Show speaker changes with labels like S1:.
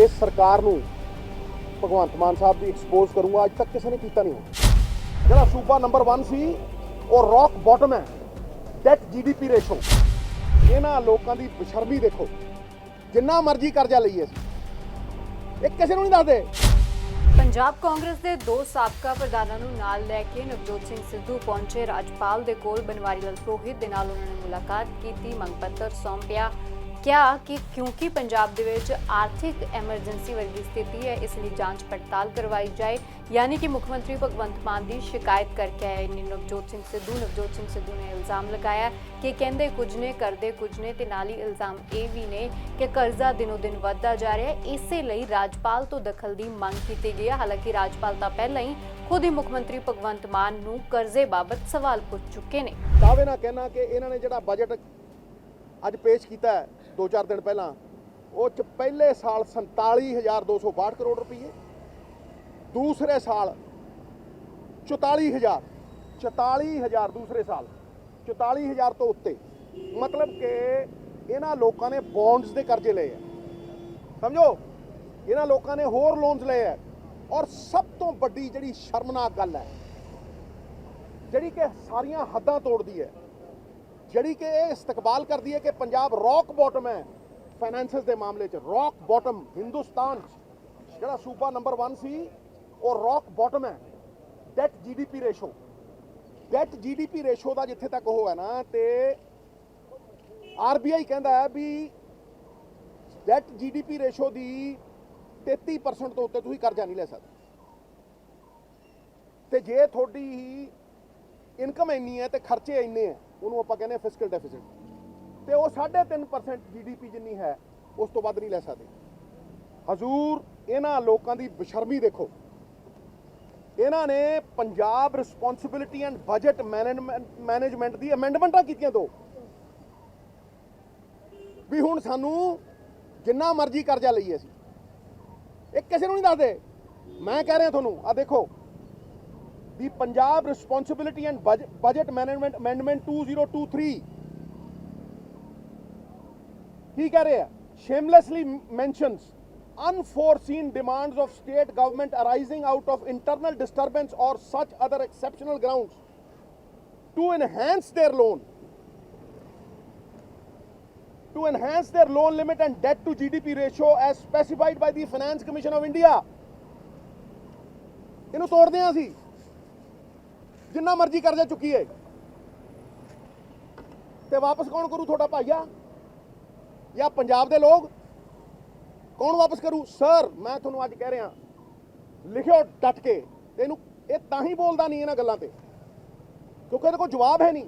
S1: ਇਸ ਸਰਕਾਰ ਨੂੰ ਭਗਵੰਤ ਮਾਨ ਸਾਹਿਬ ਦੀ ਐਕਸਪੋਜ਼ ਕਰੂੰਗਾ। ਅੱਜ ਤੱਕ ਕਿਸੇ ਨੇ ਕੀਤਾ ਨਹੀਂ ਹੋਣਾ। ਜਿਹੜਾ ਸੂਬਾ ਨੰਬਰ 1 ਸੀ, ਉਹ ਰੌਕ ਬਾਟਮ ਹੈ। ਡੈਟ ਜੀਡੀਪੀ ਰੇਸ਼ੋ ਇਹਨਾਂ ਲੋਕਾਂ ਦੀ ਬਸ਼ਰਮੀ ਦੇਖੋ। ਜਿੰਨਾ ਮਰਜ਼ੀ ਕਰਜ਼ਾ ਲਈਏ। ਇਹ ਕਿਸੇ ਨੂੰ ਨਹੀਂ ਦੱਸਦੇ।
S2: ਪੰਜਾਬ ਕਾਂਗਰਸ ਦੇ ਦੋ ਸਾਬਕਾ ਪ੍ਰਧਾਨਾਂ ਨੂੰ ਨਾਲ ਲੈ ਕੇ ਨਵਜੋਤ ਸਿੰਘ ਸਿੱਧੂ ਪਹੁੰਚੇ ਰਾਜਪਾਲ ਦੇ ਕੋਲ। ਬਨਵਾਰੀ ਲਾਲ ਪੁਰੋਹਿਤ ਦੇ ਨਾਲ ਉਹਨਾਂ ਨੇ ਮੁਲਾਕਾਤ ਕੀਤੀ। ਮੰਗ ਪੱਤਰ ਸੌਂਪਿਆ। ਕਿਹਾ ਕਿ ਕਿਉਂਕਿ ਪੰਜਾਬ ਦੇ ਵਿੱਚ ਆਰਥਿਕ ਐਮਰਜੈਂਸੀ ਵਰਗੀ ਸਥਿਤੀ ਹੈ, ਇਸ ਲਈ ਜਾਂਚ ਪੜਤਾਲ ਕਰਵਾਈ ਜਾਏ। ਯਾਨੀ ਕਿ ਮੁੱਖ ਮੰਤਰੀ ਭਗਵੰਤ ਮਾਨ ਦੀ ਸ਼ਿਕਾਇਤ ਕਰਕੇ ਆਏ ਨੇ। ਨਵਜੋਤ ਸਿੰਘ ਸਿੱਧੂ, ਨਵਜੋਤ ਸਿੰਘ ਸਿੱਧੂ ਨੇ ਇਲਜ਼ਾਮ ਲਗਾਇਆ ਕਿ ਕਹਿੰਦੇ ਕੁਝ ਨੇ, ਕਰਦੇ ਕੁਝ ਨੇ ਤੇ ਨਾਲ ਹੀ ਇਲਜ਼ਾਮ ਇਹ ਵੀ ਨੇ ਕਿ ਕਰਜ਼ਾ ਦਿਨੋ ਦਿਨ ਵੱਧਦਾ ਜਾ ਰਿਹਾ ਹੈ। ਇਸੇ ਲਈ ਰਾਜਪਾਲ ਤੋਂ ਦਖਲ ਦੀ ਮੰਗ ਕੀਤੀ ਗਈ ਹੈ। ਹਾਲਾਂਕਿ ਰਾਜਪਾਲ ਤਾਂ ਪਹਿਲਾਂ ਹੀ ਖੁਦ ਹੀ ਮੁੱਖ ਮੰਤਰੀ ਭਗਵੰਤ ਮਾਨ ਨੂੰ ਕਰਜ਼ੇ ਬਾਬਤ ਸਵਾਲ ਪੁੱਛ ਚੁੱਕੇ ਨੇ।
S1: ਦਾਅਵੇ ਨਾਲ ਕਹਿਣਾ ਕਿ ਇਹਨਾਂ ਨੇ ਜਿਹੜਾ ਬਜਟ ਅੱਜ ਪੇਸ਼ ਕੀਤਾ ਹੈ 2-4 ਦਿਨ ਪਹਿਲਾਂ, ਉਹ ਚ ਪਹਿਲੇ ਸਾਲ 47262 ਕਰੋੜ ਰੁਪਏ ਦੂਸਰੇ ਸਾਲ 44000 44000 ਦੂਸਰੇ ਸਾਲ 44000 ਤੋਂ ਉੱਤੇ। ਮਤਲਬ ਕਿ ਇਹਨਾਂ ਲੋਕਾਂ ਨੇ ਬੌਂਡਸ ਦੇ ਕਰਜ਼ੇ ਲਏ ਆ। ਸਮਝੋ? ਇਹਨਾਂ ਲੋਕਾਂ ਨੇ ਹੋਰ ਲੋਨਸ ਲਏ ਆ। ਔਰ ਸਭ ਤੋਂ ਵੱਡੀ ਜਿਹੜੀ ਸ਼ਰਮਨਾਕ ਗੱਲ ਹੈ, ਜਿਹੜੀ ਕਿ ਸਾਰੀਆਂ ਹੱਦਾਂ ਤੋੜਦੀ ਹੈ ਜਿਹੜੀ ਕਿ ਇਹ ਇਸਤਕਬਾਲ ਕਰਦੀ ਹੈ ਕਿ ਪੰਜਾਬ ਰੌਕ ਬਾਟਮ ਹੈ ਫਾਈਨੈਂਸਸ ਦੇ ਮਾਮਲੇ 'ਚ, ਰੌਕ ਬਾਟਮ, ਹਿੰਦੁਸਤਾਨ 'ਚ। ਜਿਹੜਾ ਸੂਬਾ ਨੰਬਰ 1 ਸੀ, ਉਹ ਰੌਕ ਬਾਟਮ ਹੈ। Debt GDP ratio debt GDP ratio ਦਾ ਜਿੱਥੇ ਤੱਕ ਉਹ ਹੈ ਨਾ, ਤੇ ਆਰਬੀਆਈ ਕਹਿੰਦਾ ਹੈ ਵੀ ਡੈਟ ਜੀਡੀਪੀ ਰੇਸ਼ੋ ਦੀ 33% ਤੋਂ ਉੱਤੇ ਤੁਸੀਂ ਕਰਜ਼ਾ ਨਹੀਂ ਲੈ ਸਕਦੇ। ਤੇ ਜੇ ਤੁਹਾਡੀ ਇਨਕਮ ਇੰਨੀ ਹੈ ਤੇ ਖਰਚੇ ਇੰਨੇ ਹੈ। ਉਹਨੂੰ ਆਪਾਂ ਕਹਿੰਦੇ ਫਿਸਕਲ ਡੈਫਿਸਿਟ ਤੇ ਉਹ 3.5% ਜੀਡੀਪੀ ਜਿੰਨੀ ਹੈ, ਉਸ ਤੋਂ ਵੱਧ ਨਹੀਂ ਲੈ ਸਕਦੇ। ਹਜ਼ੂਰ, ਇਹਨਾਂ ਲੋਕਾਂ ਦੀ ਬਸ਼ਰਮੀ ਦੇਖੋ। ਇਹਨਾਂ ਨੇ Punjab responsibility and budget management ਦੀ ਅਮੈਂਡਮੈਂਟਾਂ ਕੀਤੀਆਂ ਦੋ। ਵੀ ਹੁਣ ਸਾਨੂੰ ਜਿੰਨਾ ਮਰਜ਼ੀ ਕਰਜ਼ਾ ਲਈਏ ਅਸੀਂ। ਇਹ ਕਿਸੇ ਨੂੰ ਨਹੀਂ ਦੱਸਦੇ। ਮੈਂ ਕਹਿ ਰਿਹਾ ਤੁਹਾਨੂੰ ਆ ਦੇਖੋ the Punjab responsibility and budget management amendment 2023 ਕੀ ਕਹਿ ਰਿਹਾ shamelessly mentions unforeseen demands of state government arising out of internal disturbance or such other exceptional grounds to enhance their loan to enhance their loan limit and debt to gdp ratio as specified by the finance commission of india ਇਹਨੂੰ ਤੋੜਦੇ ਹਾਂ ਅਸੀਂ ਜਿੰਨਾ ਮਰਜ਼ੀ ਕਰਜ਼ਾ ਚੁੱਕੀਏ। ਤੇ ਵਾਪਸ ਕੌਣ ਕਰੂ ਤੁਹਾਡਾ ਭਾਈਆ? ਜਾਂ ਪੰਜਾਬ ਦੇ ਲੋਕ? ਕੌਣ ਵਾਪਸ ਕਰੂ? ਸਰ ਮੈਂ ਤੁਹਾਨੂੰ ਅੱਜ ਕਹਿ ਰਿਹਾ। ਲਿਖਿਓ ਡਟ ਕੇ। ਤੇ ਇਹਨੂੰ ਇਹ ਤਾਂ ਹੀ ਬੋਲਦਾ ਨਹੀਂ ਇਹਨਾਂ ਗੱਲਾਂ ਤੇ। ਕਿਉਂਕਿ ਇਹਦੇ ਕੋਲ ਜਵਾਬ ਹੈ ਨਹੀਂ।